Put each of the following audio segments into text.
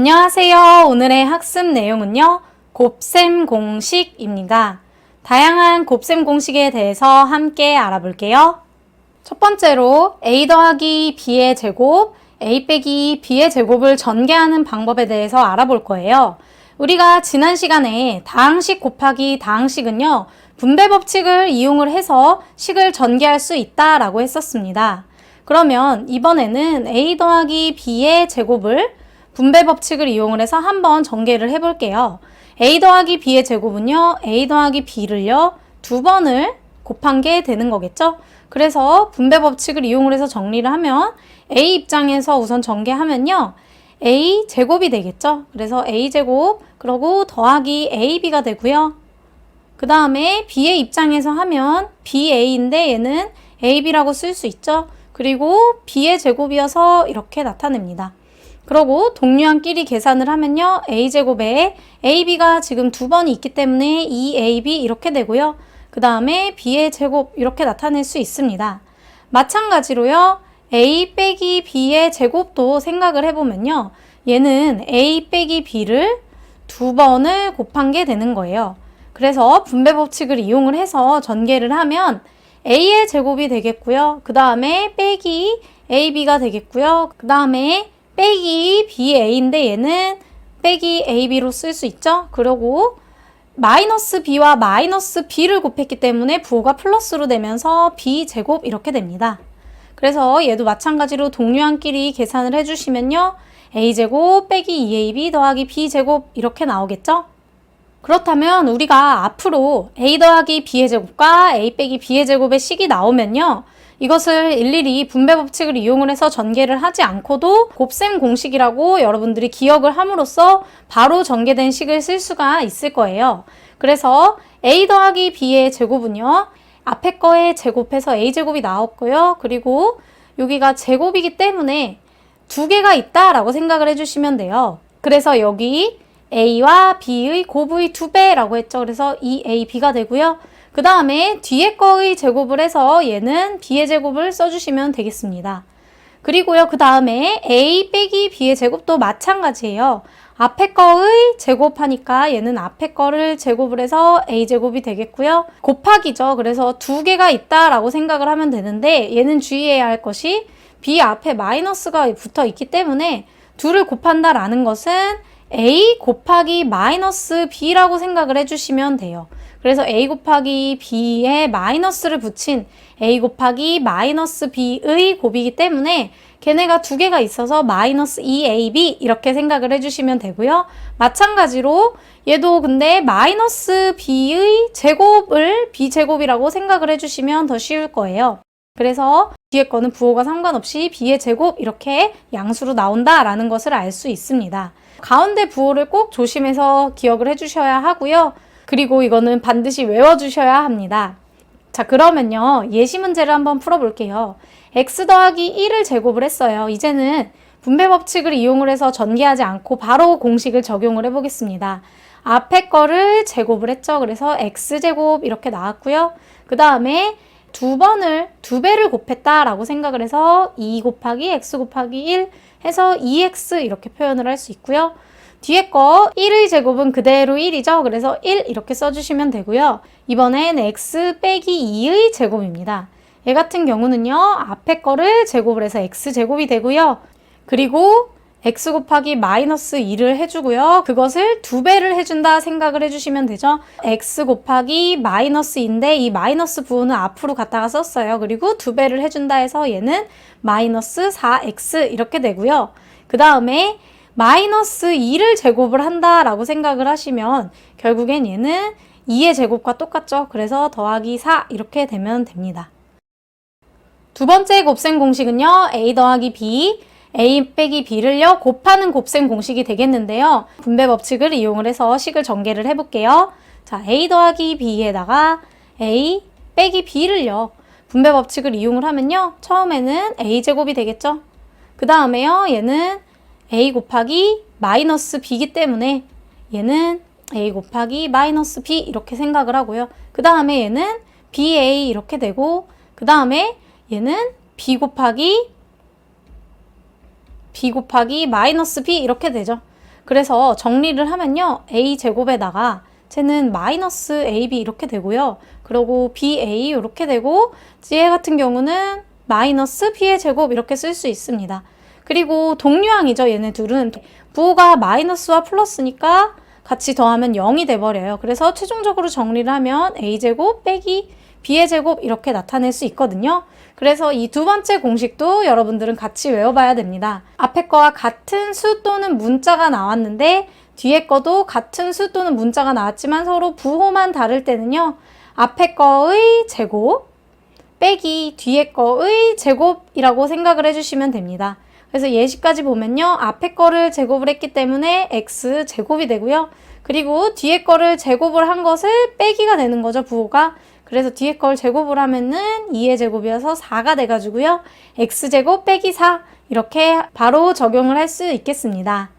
안녕하세요. 오늘의 학습 내용은요. 곱셈 공식입니다. 다양한 곱셈 공식에 대해서 함께 알아볼게요. 첫 번째로 a 더하기 b의 제곱, a 빼기 b의 제곱을 전개하는 방법에 대해서 알아볼 거예요. 우리가 지난 시간에 다항식 곱하기 다항식은요. 분배 법칙을 이용을 해서 식을 전개할 수 있다라고 했었습니다. 그러면 이번에는 a 더하기 b의 제곱을 분배 법칙을 이용을 해서 한번 전개를 해볼게요. a 더하기 b의 제곱은요. a 더하기 b를요. 두 번을 곱한 게 되는 거겠죠? 그래서 분배 법칙을 이용을 해서 정리를 하면 a 입장에서 우선 전개하면요. a 제곱이 되겠죠? 그래서 a 제곱 그리고 더하기 ab가 되고요. 그 다음에 b의 입장에서 하면 ba인데 얘는 ab라고 쓸 수 있죠? 그리고 b의 제곱이어서 이렇게 나타냅니다. 그러고 동류항끼리 계산을 하면요. a제곱에 ab가 지금 두 번이 있기 때문에 2ab 이렇게 되고요. 그 다음에 b의 제곱 이렇게 나타낼 수 있습니다. 마찬가지로요. a 빼기 b의 제곱도 생각을 해보면요. 얘는 a 빼기 b를 두 번을 곱한 게 되는 거예요. 그래서 분배 법칙을 이용을 해서 전개를 하면 a의 제곱이 되겠고요. 그 다음에 빼기 ab가 되겠고요. 그 다음에 빼기 ba인데 얘는 빼기 ab로 쓸 수 있죠. 그리고 마이너스 b와 마이너스 b를 곱했기 때문에 부호가 플러스로 되면서 b 제곱 이렇게 됩니다. 그래서 얘도 마찬가지로 동류항끼리 계산을 해주시면요. a제곱 빼기 2ab 더하기 b제곱 이렇게 나오겠죠? 그렇다면 우리가 앞으로 a 더하기 b의 제곱과 a 빼기 b의 제곱의 식이 나오면요. 이것을 일일이 분배 법칙을 이용을 해서 전개를 하지 않고도 곱셈 공식이라고 여러분들이 기억을 함으로써 바로 전개된 식을 쓸 수가 있을 거예요. 그래서 a 더하기 b의 제곱은요. 앞에 거에 제곱해서 a제곱이 나왔고요. 그리고 여기가 제곱이기 때문에 두 개가 있다라고 생각을 해주시면 돼요. 그래서 여기 a와 b의 곱의 두 배라고 했죠. 그래서 2ab가 되고요. 그 다음에 뒤에 거의 제곱을 해서 얘는 b의 제곱을 써주시면 되겠습니다. 그리고요, 그 다음에 a 빼기 b의 제곱도 마찬가지예요. 앞에 거의 제곱하니까 얘는 앞에 거를 제곱을 해서 a 제곱이 되겠고요. 곱하기죠. 그래서 두 개가 있다라고 생각을 하면 되는데 얘는 주의해야 할 것이 b 앞에 마이너스가 붙어 있기 때문에 둘을 곱한다라는 것은 a 곱하기 마이너스 b라고 생각을 해주시면 돼요. 그래서 a 곱하기 b에 마이너스를 붙인 a 곱하기 마이너스 b의 곱이기 때문에 걔네가 두 개가 있어서 마이너스 2ab 이렇게 생각을 해주시면 되고요. 마찬가지로 얘도 근데 마이너스 b의 제곱을 b제곱이라고 생각을 해주시면 더 쉬울 거예요. 그래서 뒤에 거는 부호가 상관없이 b의 제곱 이렇게 양수로 나온다라는 것을 알 수 있습니다. 가운데 부호를 꼭 조심해서 기억을 해주셔야 하고요. 그리고 이거는 반드시 외워주셔야 합니다. 자, 그러면요. 예시 문제를 한번 풀어볼게요. x 더하기 1을 제곱을 했어요. 이제는 분배 법칙을 이용을 해서 전개하지 않고 바로 공식을 적용을 해보겠습니다. 앞에 거를 제곱을 했죠. 그래서 x제곱 이렇게 나왔고요. 그 다음에 두 번을, 두 배를 곱했다라고 생각을 해서 2 곱하기 x 곱하기 1 해서 2x 이렇게 표현을 할 수 있고요. 뒤에 거 1의 제곱은 그대로 1이죠. 그래서 1 이렇게 써주시면 되고요. 이번엔 x 빼기 2의 제곱입니다. 얘 같은 경우는요. 앞에 거를 제곱을 해서 x제곱이 되고요. 그리고 x 곱하기 마이너스 2를 해주고요. 그것을 두 배를 해준다 생각을 해주시면 되죠. x 곱하기 마이너스인데 이 마이너스 부호는 앞으로 갖다가 썼어요. 그리고 두 배를 해준다 해서 얘는 마이너스 4x 이렇게 되고요. 그 다음에 마이너스 2를 제곱을 한다라고 생각을 하시면 결국엔 얘는 2의 제곱과 똑같죠. 그래서 더하기 4 이렇게 되면 됩니다. 두 번째 곱셈 공식은요. a 더하기 b a 빼기 b를요 곱하는 곱셈 공식이 되겠는데요. 분배 법칙을 이용을 해서 식을 전개를 해볼게요. 자, a 더하기 b에다가 a 빼기 b를요 분배 법칙을 이용을 하면요. 처음에는 a 제곱이 되겠죠. 그 다음에요. 얘는 a 곱하기 마이너스 b이기 때문에 얘는 a 곱하기 마이너스 b 이렇게 생각을 하고요. 그 다음에 얘는 ba 이렇게 되고 그 다음에 얘는 b 곱하기 b 곱하기 마이너스 b 이렇게 되죠. 그래서 정리를 하면요. a 제곱에다가 쟤는 마이너스 ab 이렇게 되고요. 그리고 ba 이렇게 되고 얘 같은 경우는 마이너스 b의 제곱 이렇게 쓸 수 있습니다. 그리고 동류항이죠. 얘네 둘은 부호가 마이너스와 플러스니까 같이 더하면 0이 돼버려요. 그래서 최종적으로 정리를 하면 a제곱 빼기 b의 제곱 이렇게 나타낼 수 있거든요. 그래서 이 두 번째 공식도 여러분들은 같이 외워봐야 됩니다. 앞에 거와 같은 수 또는 문자가 나왔는데 뒤에 거도 같은 수 또는 문자가 나왔지만 서로 부호만 다를 때는요. 앞에 거의 제곱 빼기 뒤에 거의 제곱이라고 생각을 해주시면 됩니다. 그래서 예시까지 보면요. 앞에 거를 제곱을 했기 때문에 x 제곱이 되고요. 그리고 뒤에 거를 제곱을 한 것을 빼기가 되는 거죠. 부호가. 그래서 뒤에 걸 제곱을 하면은 2의 제곱이어서 4가 돼가지고요. x제곱 빼기 4 이렇게 바로 적용을 할 수 있겠습니다.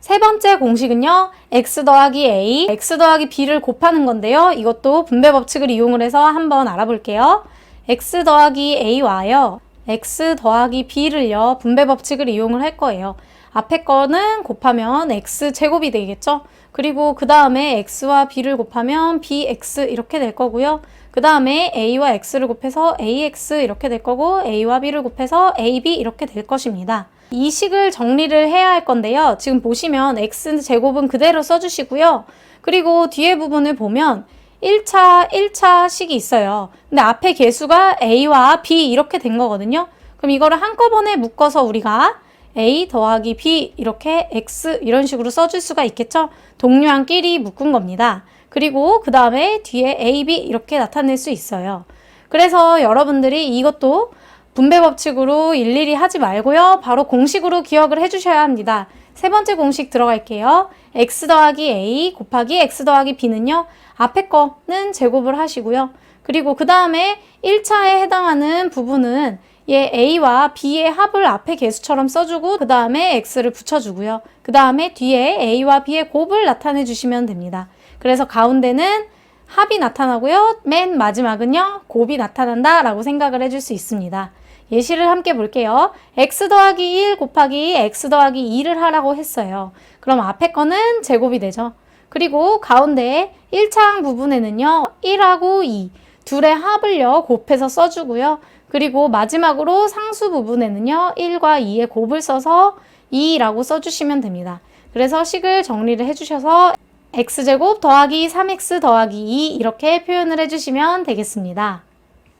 세 번째 공식은요. x 더하기 a, x 더하기 b를 곱하는 건데요. 이것도 분배 법칙을 이용을 해서 한번 알아볼게요. x 더하기 a와요. X 더하기 b를요. 분배 법칙을 이용을 할 거예요. 앞에 거는 곱하면 x 제곱이 되겠죠. 그리고 그 다음에 x와 b를 곱하면 bx 이렇게 될 거고요. 그 다음에 a와 x를 곱해서 ax 이렇게 될 거고 a와 b를 곱해서 ab 이렇게 될 것입니다. 이 식을 정리를 해야 할 건데요. 지금 보시면 x 제곱은 그대로 써주시고요. 그리고 뒤에 부분을 보면 1차, 1차 식이 있어요. 근데 앞에 개수가 a와 b 이렇게 된 거거든요. 그럼 이거를 한꺼번에 묶어서 우리가 a 더하기 b 이렇게 x 이런 식으로 써줄 수가 있겠죠? 동류항끼리 묶은 겁니다. 그리고 그 다음에 뒤에 a, b 이렇게 나타낼 수 있어요. 그래서 여러분들이 이것도 분배 법칙으로 일일이 하지 말고요. 바로 공식으로 기억을 해주셔야 합니다. 세 번째 공식 들어갈게요. x 더하기 a 곱하기 x 더하기 b는요. 앞에 거는 제곱을 하시고요. 그리고 그 다음에 1차에 해당하는 부분은 얘 a와 b의 합을 앞에 개수처럼 써주고 그 다음에 x를 붙여주고요. 그 다음에 뒤에 a와 b의 곱을 나타내 주시면 됩니다. 그래서 가운데는 합이 나타나고요. 맨 마지막은요. 곱이 나타난다 라고 생각을 해줄 수 있습니다. 예시를 함께 볼게요. x 더하기 1 곱하기 x 더하기 2를 하라고 했어요. 그럼 앞에 거는 제곱이 되죠. 그리고 가운데 1차항 부분에는요. 1하고 2 둘의 합을요. 곱해서 써주고요. 그리고 마지막으로 상수 부분에는요. 1과 2의 곱을 써서 2라고 써주시면 됩니다. 그래서 식을 정리를 해주셔서 x제곱 더하기 3x 더하기 2 이렇게 표현을 해주시면 되겠습니다.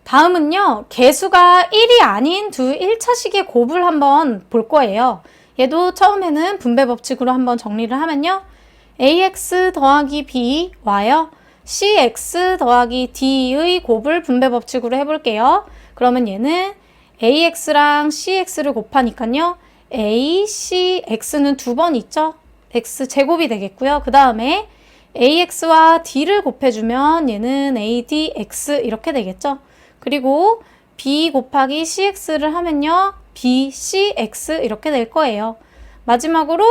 다음은요. 개수가 1이 아닌 두 1차식의 곱을 한번 볼 거예요. 얘도 처음에는 분배 법칙으로 한번 정리를 하면요. ax 더하기 b 와요. cx 더하기 d의 곱을 분배 법칙으로 해볼게요. 그러면 얘는 ax랑 cx를 곱하니까요. a, c, x는 두 번 있죠? x 제곱이 되겠고요. 그 다음에 ax와 d를 곱해주면 얘는 ad, x 이렇게 되겠죠? 그리고 b 곱하기 cx를 하면요. b, c, x 이렇게 될 거예요. 마지막으로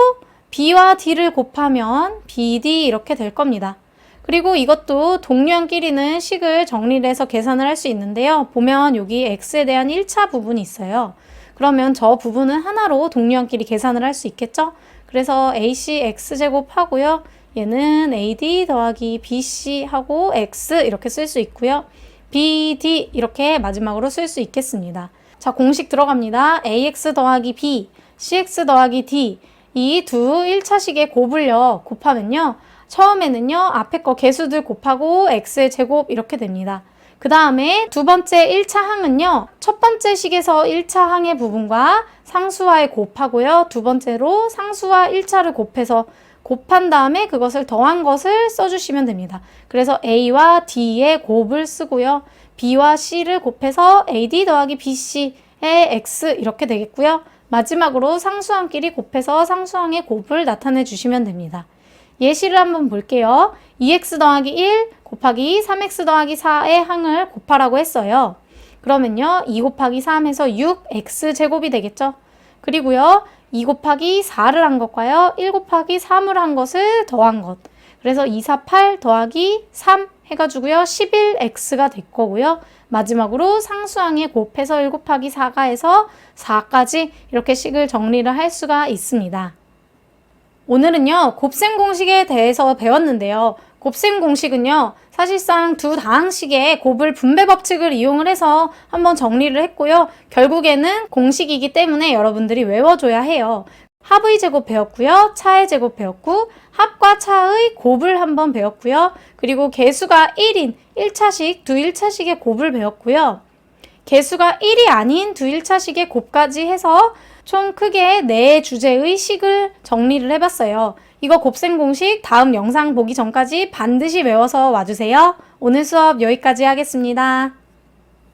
b와 d를 곱하면 bd 이렇게 될 겁니다. 그리고 이것도 동류항끼리는 식을 정리를 해서 계산을 할 수 있는데요. 보면 여기 x에 대한 1차 부분이 있어요. 그러면 저 부분은 하나로 동류항끼리 계산을 할 수 있겠죠? 그래서 ac x제곱 하고요. 얘는 ad 더하기 bc 하고 x 이렇게 쓸 수 있고요. Bd 이렇게 마지막으로 쓸 수 있겠습니다. 자, 공식 들어갑니다. ax 더하기 b, cx 더하기 d 이 두 1차식의 곱을요. 곱하면요. 처음에는요. 앞에 거 개수들 곱하고 x의 제곱 이렇게 됩니다. 그 다음에 두 번째 1차 항은요. 첫 번째 식에서 1차 항의 부분과 상수와의 곱하고요. 두 번째로 상수와 1차를 곱해서 곱한 다음에 그것을 더한 것을 써주시면 됩니다. 그래서 A와 D의 곱을 쓰고요. B와 C를 곱해서 AD 더하기 BC의 X 이렇게 되겠고요. 마지막으로 상수항끼리 곱해서 상수항의 곱을 나타내 주시면 됩니다. 예시를 한번 볼게요. 2x 더하기 1 곱하기 3x 더하기 4의 항을 곱하라고 했어요. 그러면요. 2 곱하기 3에서 6x 제곱이 되겠죠. 그리고요. 2 곱하기 4를 한 것과요. 1 곱하기 3을 한 것을 더한 것. 그래서 2, 4, 8 더하기 3 해가지고요. 11x가 될 거고요. 마지막으로 상수항에 곱해서 1 곱하기 4가 해서 4까지 이렇게 식을 정리를 할 수가 있습니다. 오늘은요, 곱셈 공식에 대해서 배웠는데요. 곱셈 공식은요, 사실상 두 다항식의 곱을 분배 법칙을 이용을 해서 한번 정리를 했고요. 결국에는 공식이기 때문에 여러분들이 외워줘야 해요. 합의 제곱 배웠고요. 차의 제곱 배웠고, 합과 차의 곱을 한번 배웠고요. 그리고 개수가 1인 1차식, 두 1차식의 곱을 배웠고요. 개수가 1이 아닌 두 1차식의 곱까지 해서 총 크게 네 주제의 식을 정리를 해봤어요. 이거 곱셈 공식 다음 영상 보기 전까지 반드시 외워서 와주세요. 오늘 수업 여기까지 하겠습니다.